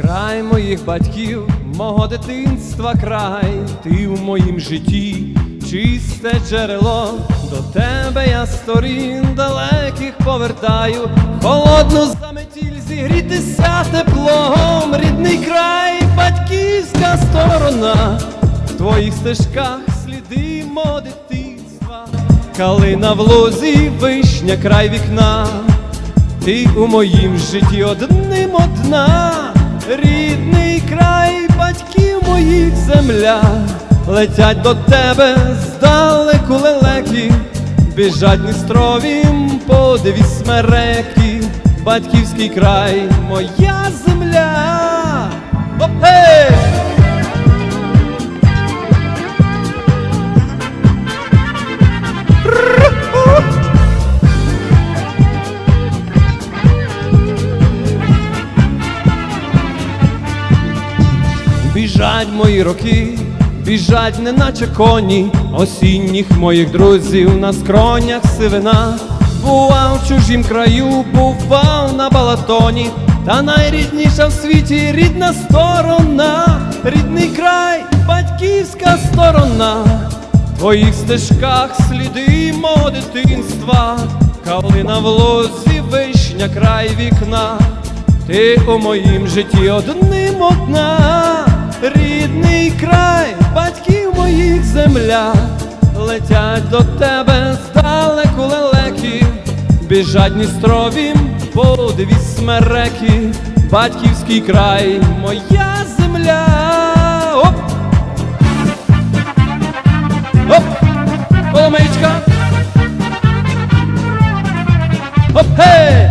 Край моїх батьків, мого дитинства край, ти в моїм житті, чисте джерело, до тебе я сторін далеких повертаю, холодну заметіль зігрітися теплом, рідний край, батьківська сторона, в твоїх стежках сліди мого дитинства, калина в лозі, вишня край вікна. Ти у моїм житті одним одна, рідний край, батьків моїх земля, летять до тебе здалеку лелеки, біжать Дністровім подиві смереки, батьківський край, моя земля. Біжать мої роки, біжать, неначе коні, осінніх моїх друзів на скронях сивина. Бував в чужім краю, бував на балатоні, та найрідніша в світі рідна сторона, рідний край, батьківська сторона. В твоїх стежках сліди мого дитинства, калина в лозі, вишня край вікна. Ти у моїм житті одним одна, летять до тебе здалеку лелеки, біжать Дністровім, подиві смереки, батьківський край, моя земля. Оп! Оп! Коломичка! Оп! Гей!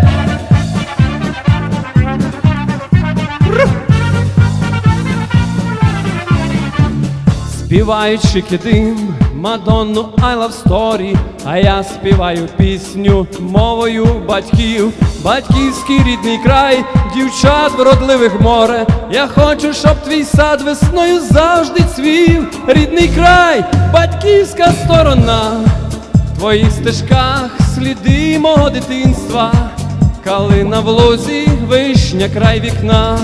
Співаючи кидим, Мадонну I love story, а я співаю пісню мовою батьків, батьківський рідний край, дівчат вродливих море. Я хочу, щоб твій сад весною завжди цвів, рідний край, батьківська сторона, в твоїх стежках сліди мого дитинства, калина в лозі, вишня край вікна.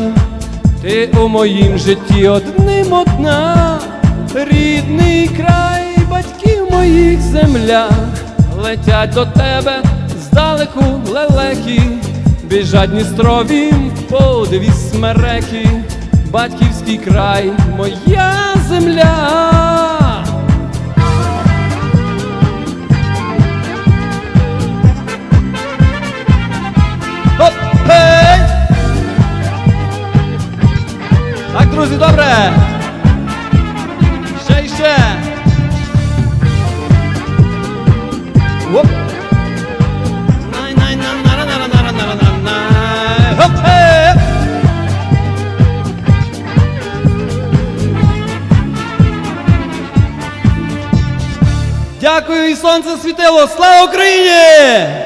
Ти у моїм житті одним одна, рідний край, моїх земля, летять до тебе здалеку лелеки, біжать Дністровім, подиві смереки, батьківський край, моя земля. Так, друзі, добре. Ще і ще. Дякую, і сонце світило! Слава Україні!